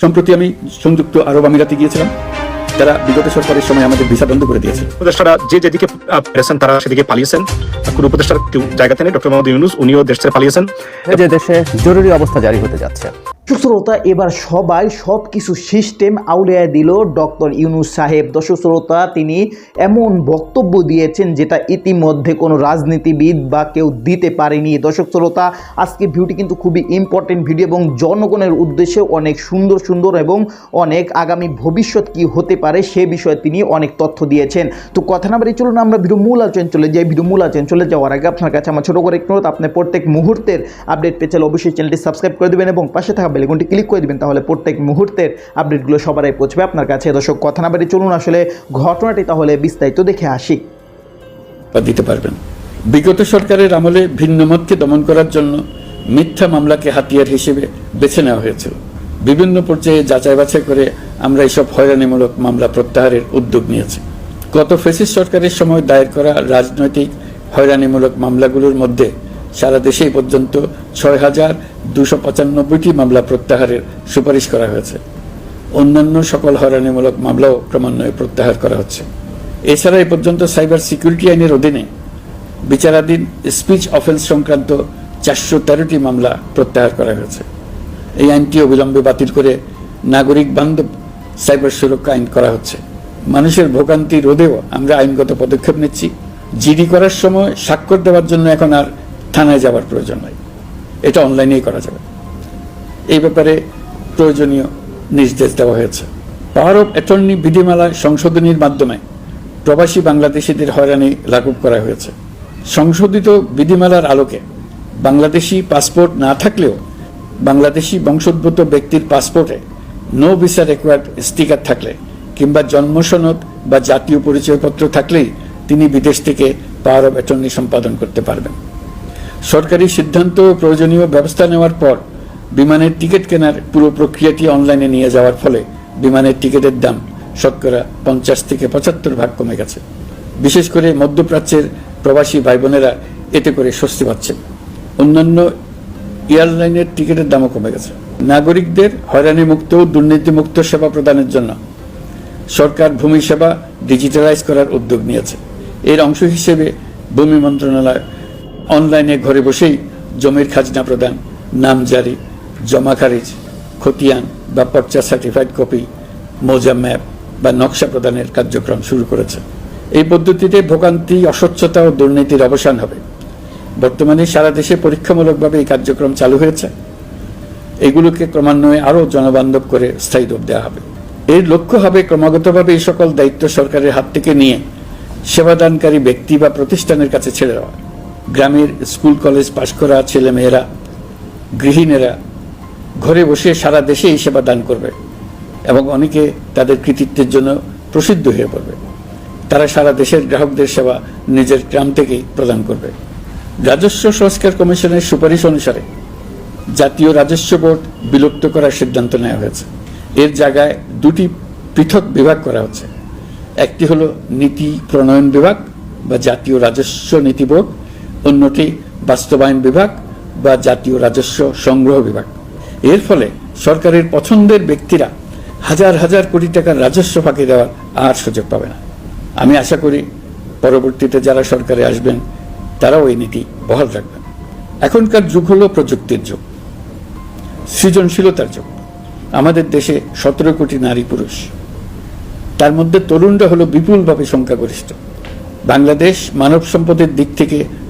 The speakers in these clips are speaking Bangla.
সম্প্রতি আমি সংযুক্ত আরব আমিরাতে গিয়েছিলাম। তারা বিগত সরকারের সময় আমাদের ভিসা বন্ধ করে দিয়েছে। উপদেষ্টারা যে যেদিকে পেরেছেন তারা সেদিকে পালিয়েছেন। কোন উপদেষ্টার কেউ জায়গাতে নেই ডক্টর মোহাম্মদ ইউনুস উনিও দেশ থেকে পালিয়েছেন। যে দেশে জরুরি অবস্থা জারি হতে যাচ্ছে। শ্রোতা এবার সবাই সব কিছু সিস্টেম আউলিয়া দিল ডক্টর ইউনুস সাহেব। দর্শক শ্রোতা তিনি এমন বক্তব্য দিয়েছেন যেটা ইতিমধ্যে কোনো রাজনীতিবিদ বা কেউ দিতে পারেনি। দর্শক শ্রোতা আজকে ভিডিওটি কিন্তু খুবই ইম্পর্টেন্ট ভিডিও এবং জনগণের উদ্দেশ্যে অনেক সুন্দর সুন্দর এবং অনেক আগামী ভবিষ্যৎ কি হতে পারে সে বিষয়ে তিনি অনেক তথ্য দিয়েছেন। তো কথা না বাড়ি চলুন আমরা ভিডিও মূল আলোচনা চলে যাই। ভিডিও মূল আলোচনা চলে যাওয়ার আগে আপনার কাছে আমার ছোটো করে একটু অনুরোধ, আপনি প্রত্যেক মুহূর্তের আপডেট পেয়ে চাইলে অবশ্যই চ্যানেলটি সাবস্ক্রাইব করে দেবেন এবং পাশে থাকা বেলগুনটি ক্লিক করে দেবেন, তাহলে প্রত্যেক মুহূর্তের আপডেটগুলো সবার আগে পৌঁছবে আপনার কাছে। দর্শক, কথা না বাড়ি চলুন আসলে ঘটনাটি তাহলে বিস্তারিত দেখে আসি। দিতে পারবেন। বিগত সরকারের আমলে ভিন্ন মতকে দমন করার জন্য মিথ্যা মামলাকে হাতিয়ার হিসেবে বেছে নেওয়া হয়েছিল। বিভিন্ন পর্যায়ে যাচাই বাছাই করে আমরা এসব হয়রানিমূলক মামলা প্রত্যাহারের উদ্যোগ নিয়েছি। গত ফেসিস সরকারের সময় দায়ের করা রাজনৈতিক হয়রানিমূলক মামলাগুলোর মধ্যে সারা দেশে এই পর্যন্ত ছয় হাজার দুশো পঁচানব্বইটি মামলা প্রত্যাহারের সুপারিশ করা হয়েছে। অন্যান্য সকল হয়রানিমূলক মামলাও ক্রমান্বয়ে প্রত্যাহার করা হচ্ছে। এছাড়া এ পর্যন্ত সাইবার সিকিউরিটি আইনের অধীনে বিচারাধীন স্পিচ অফেন্স সংক্রান্ত চারশো তেরোটি মামলা প্রত্যাহার করা হয়েছে। এই আইনটি অবিলম্বে বাতিল করে নাগরিক বান্ধব সাইবার সুরক্ষা আইন করা হচ্ছে। মানুষের ভোগান্তি রোধেও আমরা আইনগত পদক্ষেপ নিচ্ছি। জিডি করার সময় স্বাক্ষর দেওয়ার জন্য এখন আর থানায় যাওয়ার প্রয়োজন নাই। এটা অনলাইনেই করা যাবে। এই ব্যাপারে প্রয়োজনীয় নির্দেশ দেওয়া হয়েছে। পাওয়ার অফ অ্যাটর্নি বিধিমালা সংশোধনীর মাধ্যমে প্রবাসী বাংলাদেশিদের হয়রানি লাঘব করা হয়েছে। সংশোধিত বিধিমালার আলোকে বাংলাদেশি পাসপোর্ট না থাকলেও বাংলাদেশি বংশোদ্ভূত ব্যক্তির পাসপোর্টে নো ভিসা রেকোয়ার্ড স্টিকার থাকলে কিংবা জন্মসনদ বা জাতীয় পরিচয়পত্র থাকলেই তিনি বিদেশ থেকে পাওয়ার অফ অ্যাটর্নি সম্পাদন করতে পারবেন। সরকারি সিদ্ধান্ত ও প্রয়োজনীয় ব্যবস্থা নেওয়ার পর বিমানের টিকিট কেনার পুরো প্রক্রিয়াটি অনলাইনে নিয়ে যাওয়ার ফলে বিমানের টিকিটের দাম শতকরা পঞ্চাশ থেকে পঁচাত্তর ভাগ কমে গেছে। বিশেষ করে মধ্যপ্রাচ্যের প্রবাসী ভাই বোনেরা এতে করে স্বস্তি পাচ্ছেন। অন্যান্য এয়ারলাইনের টিকিটের দামও কমে গেছে। নাগরিকদের হয়রানি মুক্ত ও দুর্নীতিমুক্ত সেবা প্রদানের জন্য সরকার ভূমি সেবা ডিজিটালাইজ করার উদ্যোগ নিয়েছে। এর অংশ হিসেবে ভূমি মন্ত্রণালয় অনলাইনে ঘরে বসেই জমির খাজনা প্রদান, নাম জারি, জমা খারিজ, খতিয়ান বা পর্চা সার্টিফাইড কপি মোজা ম্যাপ বা নকশা প্রদানের কার্যক্রম শুরু করেছে। এই পদ্ধতিতে ভোগান্তি, অস্বচ্ছতা ও দুর্নীতির অবসান হবে। বর্তমানে সারা দেশে পরীক্ষামূলকভাবে এই কার্যক্রম চালু হয়েছে। এগুলোকে ক্রমান্বয়ে আরও জনবান্ধব করে স্থায়ী রূপ দেওয়া হবে। এর লক্ষ্য হবে ক্রমাগতভাবে এই সকল দায়িত্ব সরকারের হাত থেকে নিয়ে সেবাদানকারী ব্যক্তি বা প্রতিষ্ঠানের কাছে ছেড়ে দেওয়া। গ্রামের স্কুল, কলেজ পাশ করা ছেলেমেয়েরা, গৃহিণীরা ঘরে বসে সারা দেশে এই সেবা দান করবে এবং অনেকে তাদের কৃতিত্বের জন্য প্রসিদ্ধ হয়ে পড়বে। তারা সারা দেশের গ্রাহকদের সেবা নিজের গ্রাম থেকেই প্রদান করবে। রাজস্ব সংস্কার কমিশনের সুপারিশ অনুসারে জাতীয় রাজস্ব বোর্ড বিলুপ্ত করার সিদ্ধান্ত নেওয়া হয়েছে। এর জায়গায় দুটি পৃথক বিভাগ করা হচ্ছে। একটি হলো নীতি প্রণয়ন বিভাগ বা জাতীয় রাজস্ব নীতি বোর্ড অন্যটি বাস্তবায়ন বিভাগ বা জাতীয় রাজস্ব সংগ্রহ বিভাগ। এর ফলে সরকারের পছন্দের ব্যক্তিরা হাজার হাজার কোটি টাকার রাজস্ব ফাঁকি দেওয়ার আর সুযোগ পাবে না। আমি আশা করি পরবর্তীতে যারা সরকারে আসবেন, তারাও এই নীতি বহাল রাখবেন। এখনকার যুগ হলো প্রযুক্তির যুগ, সৃজনশীলতার যুগ। আমাদের দেশে সতেরো কোটি নারী পুরুষ। তার মধ্যে তরুণরা হলো বিপুলভাবে সংখ্যাগরিষ্ঠ। বাংলাদেশ মানব সম্পদের দিক থেকে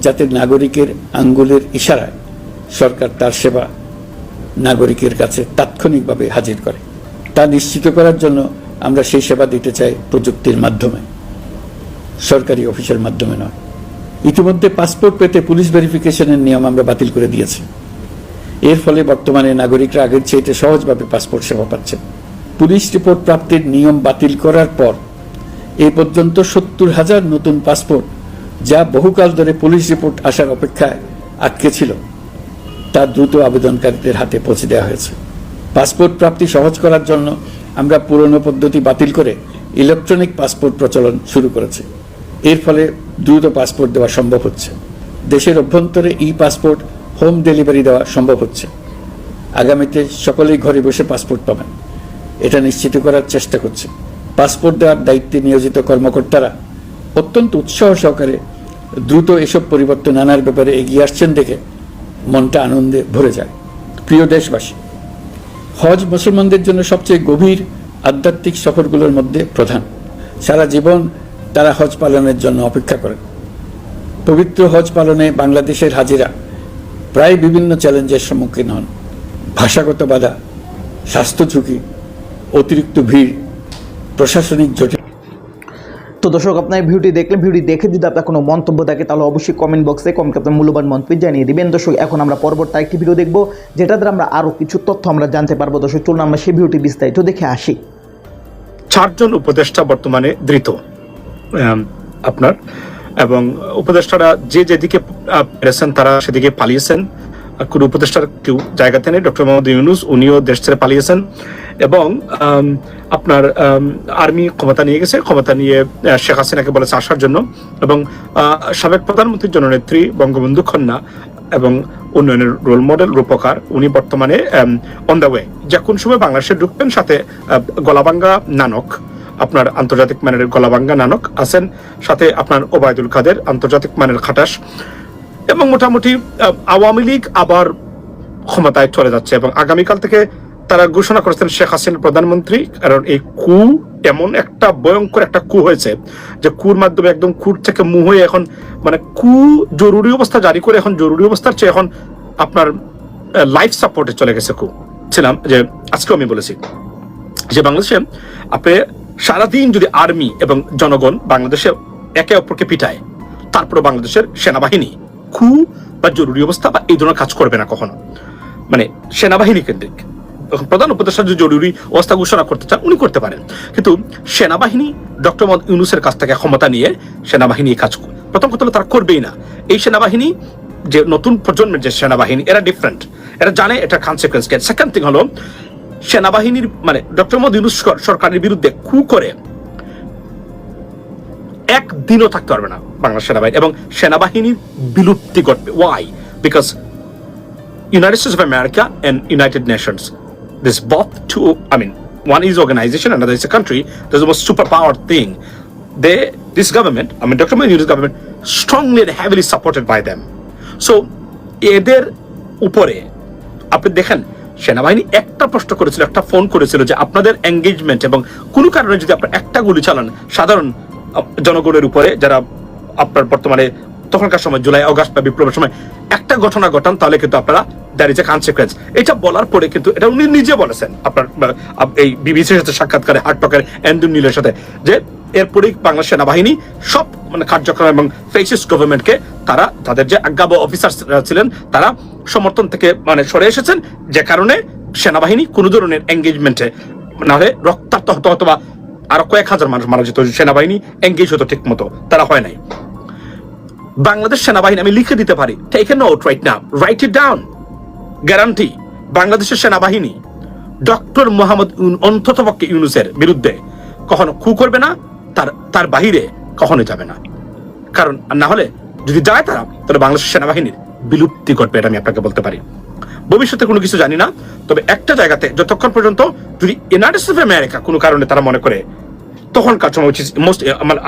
যাতে নাগরিকের আঙ্গুলের ইশারায় সরকার তার সেবা নাগরিকের কাছে তাৎক্ষণিকভাবে হাজির করে। তা নিশ্চিত করার জন্য আমরা সেই সেবা দিতে চাই প্রযুক্তির মাধ্যমে, সরকারি অফিসের মাধ্যমে নয়। ইতিমধ্যে পাসপোর্ট পেতে পুলিশ ভেরিফিকেশনের নিয়ম আমরা বাতিল করে দিয়েছি। এর ফলে বর্তমানে নাগরিকরা আগের চেয়ে সহজভাবে পাসপোর্ট সেবা পাচ্ছেন পুলিশ রিপোর্ট প্রাপ্তির নিয়ম বাতিল করার পর এ পর্যন্ত সত্তর হাজার নতুন পাসপোর্ট যা বহুকাল ধরে পুলিশ রিপোর্ট আসার অপেক্ষায় আটকে ছিল, তা দ্রুত আবেদনকারীদের হাতে পৌঁছে দেওয়া হয়েছে। পাসপোর্ট প্রাপ্তি সহজ করার জন্য আমরা পুরনো পদ্ধতি বাতিল করে ইলেকট্রনিক পাসপোর্ট প্রচলন শুরু করেছি। এর ফলে দ্রুত পাসপোর্ট দেওয়া সম্ভব হচ্ছে। দেশের অভ্যন্তরে ই পাসপোর্ট হোম ডেলিভারি দেওয়া সম্ভব হচ্ছে। আগামীতে সকলেই ঘরে বসে পাসপোর্ট পাবেন। এটা নিশ্চিত করার চেষ্টা করছে। পাসপোর্ট দেওয়ার দায়িত্বে নিয়োজিত কর্মকর্তারা অত্যন্ত উৎসাহ সহকারে দ্রুত এসব পরিবর্তন আনার ব্যাপারে এগিয়ে আসছেন দেখে মনটা আনন্দে ভরে যায়। প্রিয় দেশবাসী, হজ মুসলমানদের জন্য সবচেয়ে গভীর আধ্যাত্মিক সফরগুলোর মধ্যে প্রধান। সারা জীবন তারা হজ পালনের জন্য অপেক্ষা করেন। পবিত্র হজ পালনে বাংলাদেশের হাজিরা প্রায় বিভিন্ন চ্যালেঞ্জের সম্মুখীন হন। ভাষাগত বাধা, স্বাস্থ্য ঝুঁকি, অতিরিক্ত ভিড়, প্রশাসনিক জটিল তো দর্শক, আপনার ভিডিওটি দেখলেন, ভিডিওটি দেখে যদি আপনার কোনো মন্তব্য থাকে, তাহলে অবশ্যই কমেন্ট বক্সে কমেন্ট আপনার মূল্যবান মন্তব্য জানিয়ে দিবেন। দর্শক, এখন আমরা পরবর্তী একটি ভিডিও দেখব, যেটা দ্বারা আমরা আরও কিছু তথ্য আমরা জানতে পারব। দর্শক, চলুন আমরা সেই ভিডিওটি বিস্তারিত দেখে আসি। চারজন উপদেষ্টা বর্তমানে ধৃত আপনার, এবং উপদেষ্টারা যে যেদিকে পেরেছেন তারা সেদিকে পালিয়েছেন। কোনো উপদেষ্টার কেউ জায়গাতে নেই ডক্টর মোহাম্মদ ইউনুস, উনিও দেশ ছেড়ে পালিয়েছেন। এবং আপনার আর্মি ক্ষমতা নিয়ে গেছে, ক্ষমতা নিয়ে শেখ হাসিনাকে বলেছে আসার জন্য এবং সাবেক প্রধানমন্ত্রীর জননেত্রী বঙ্গবন্ধু কন্যা এবং উন্নয়নের রোল মডেল রূপকার, উনি বর্তমানে অন দ্য ওয়ে যে কোন সময় বাংলাদেশে ঢুকবেন, সাথে গলাবাঙ্গা নানক, আপনার আন্তর্জাতিক মানের গলাবাঙ্গা নানক আছেন, সাথে আপনার ওবায়দুল কাদের, আন্তর্জাতিক মানের খাটাস এবং মোটামুটি আওয়ামী লীগ আবার ক্ষমতায় চলে যাচ্ছে এবং আগামীকাল থেকে তারা ঘোষণা করেছেন শেখ হাসিনা প্রধানমন্ত্রী, কারণ এই কু এমন একটা ভয়ঙ্কর একটা কু হয়েছে যে কুর মাধ্যমে একদম কুর থেকে মুহ হয়ে এখন মানে কু জরুরি অবস্থা জারি করে এখন জরুরি অবস্থার চেয়ে এখন আপনার লাইফ সাপোর্টে চলে গেছে কু। ছিলাম যে আজকেও আমি বলেছি যে বাংলাদেশে আপনি সারাদিন যদি আর্মি এবং জনগণ বাংলাদেশে একে অপরকে পিটায় তারপরে বাংলাদেশের সেনাবাহিনী খু বা জরুরি অবস্থা বা এই ধরনের কাজ করবে না কখনো। মানে সেনাবাহিনী কেন্দ্রিক। প্রধান উপদেষ্টা জরুরি অবস্থা ঘোষণা করতে চান, উনি করতে পারেন। কিন্তু সেনাবাহিনী, ডক্টর মোহাম্মদ ইউনুসের কাছ থেকে ক্ষমতা নিয়ে সেনাবাহিনী কাজ প্রথম কথা হলো তারা করবেই না। এই সেনাবাহিনী, যে নতুন প্রজন্মের যে সেনাবাহিনী, এরা ডিফারেন্ট এরা জানে এটা কনসিকুয়েন্স কে। সেকেন্ড থিং হলো, সেনাবাহিনীর মানে ডক্টর মোহাম্মদ ইউনুস সর- সরকারের বিরুদ্ধে কু করে একদিনও থাকতে পারবে না বাংলা সেনাবাহিনী। এবং সেনাবাহিনীর বিলুপ্তি ঘটবে। Why because United States of America and United Nations. This both two, I mean, one is organization, another is a country. There's the most superpowered thing. They, this government, I mean, Dr. Mody's government, strongly and heavily supported by them. So, এদের উপরে আপনি দেখেন সেনাবাহিনী একটা প্রশ্ন করেছিল একটা ফোন করেছিল যে আপনাদের এঙ্গেজমেন্ট এবং কোনো কারণে যদি আপনার একটা গুলি চালান সাধারণ জনগণের উপরে যারা আপনার বর্তমানে তখনকার সময়, জুলাই, অগাস্ট বা বিপ্লবের সময় একটা ঘটনা ঘটান, তাহলে কিন্তু আপনারা দ্যার ইজ এ কনসিকুয়েন্স এটা বলার পরে কিন্তু, এটা উনি নিজে বলেছেন, আপনার এই বিবিসির সাথে সাক্ষাৎকারে নীলের সাথে, যে এরপরেই সেনাবাহিনী সব মানে কার্যক্রম এবং ফেসিস গভর্নমেন্টকে তারা, তাদের যে আজ্ঞাব অফিসার ছিলেন, তারা সমর্থন থেকে মানে সরে এসেছেন, যে কারণে সেনাবাহিনী কোনো ধরনের এঙ্গেজমেন্টে না হলে রক্তাক্ত হতো অথবা আরও কয়েক হাজার মানুষ মারা যেত, সেনাবাহিনী এঙ্গেজ হতো ঠিক মতো তারা হয় নাই। বাংলাদেশ সেনাবাহিনী আমি লিখে দিতে পারি। Take a note right now write it down guarantee বাংলাদেশের সেনাবাহিনী ডক্টর মোহাম্মদ অন্ততপক্ষে ইউনুসের বিরুদ্ধে কখনো খু করবে না, তার তার বাহিরে কখনো যাবে না। কারণ না হলে যদি যায় তারা, তাহলে বাংলাদেশের সেনাবাহিনীর বিলুপ্তি ঘটবে এটা আমি আপনাকে বলতে পারি। ভবিষ্যতে কোনো কিছু জানি না, তবে একটা জায়গাতে যতক্ষণ পর্যন্ত যদি ইউনাইটেড অফ আমেরিকা কোনো কারণে তারা মনে করে তখনকার সময় উইচ মোস্ট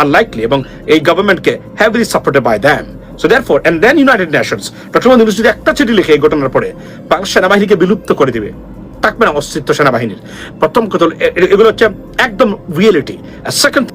আনলাইকলি এবং এই গভর্নমেন্টকে heavily supported by them so therefore and then United Nations doctor Mohammad যদি একটা চিঠি লিখে এই ঘটনার পরে বাংলা সেনাবাহিনীকে বিলুপ্ত করে দিবে থাকবে না অস্তিত্ব সেনাবাহিনীর। প্রথম কথা এগুলো হচ্ছে একদম রিয়েলিটি সেকেন্ড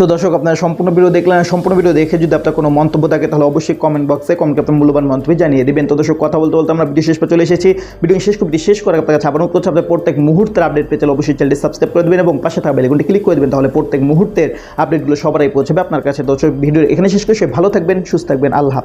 তো দর্শক, আপনারা সম্পূর্ণ ভিডিও দেখলেন সম্পূর্ণ ভিডিও দেখে যদি আপনার কোনো মন্তব্য থাকে, তাহলে অবশ্যই কমেন্ট বক্সে কমেন্ট আপনার মূল্যবান মন্তব্য জানিয়ে দেবেন। তো দর্শক, কথা বলতে বলতে আমরা ভিডিও শেষ চলে এসেছি। ভিডিও শেষ ভিডিও শেষ করে আপনার কাছে আবার অনুরোধ আপনার প্রত্যেক মুহূর্তের আপডেট পেতে চলে অবশ্যই চ্যানেলটি সাবস্ক্রাইব করে দেবেন এবং পাশে থাকা বেলগুনটি ক্লিক করে দেবেন, তাহলে প্রত্যেক মুহূর্তের আপডেটগুলো সবারই পৌঁছবে। আপনার কাছে দর্শক ভিডিও এখানে শেষ করে সে ভালো থাকবেন, সুস্থ থাকবেন, আল্লাহ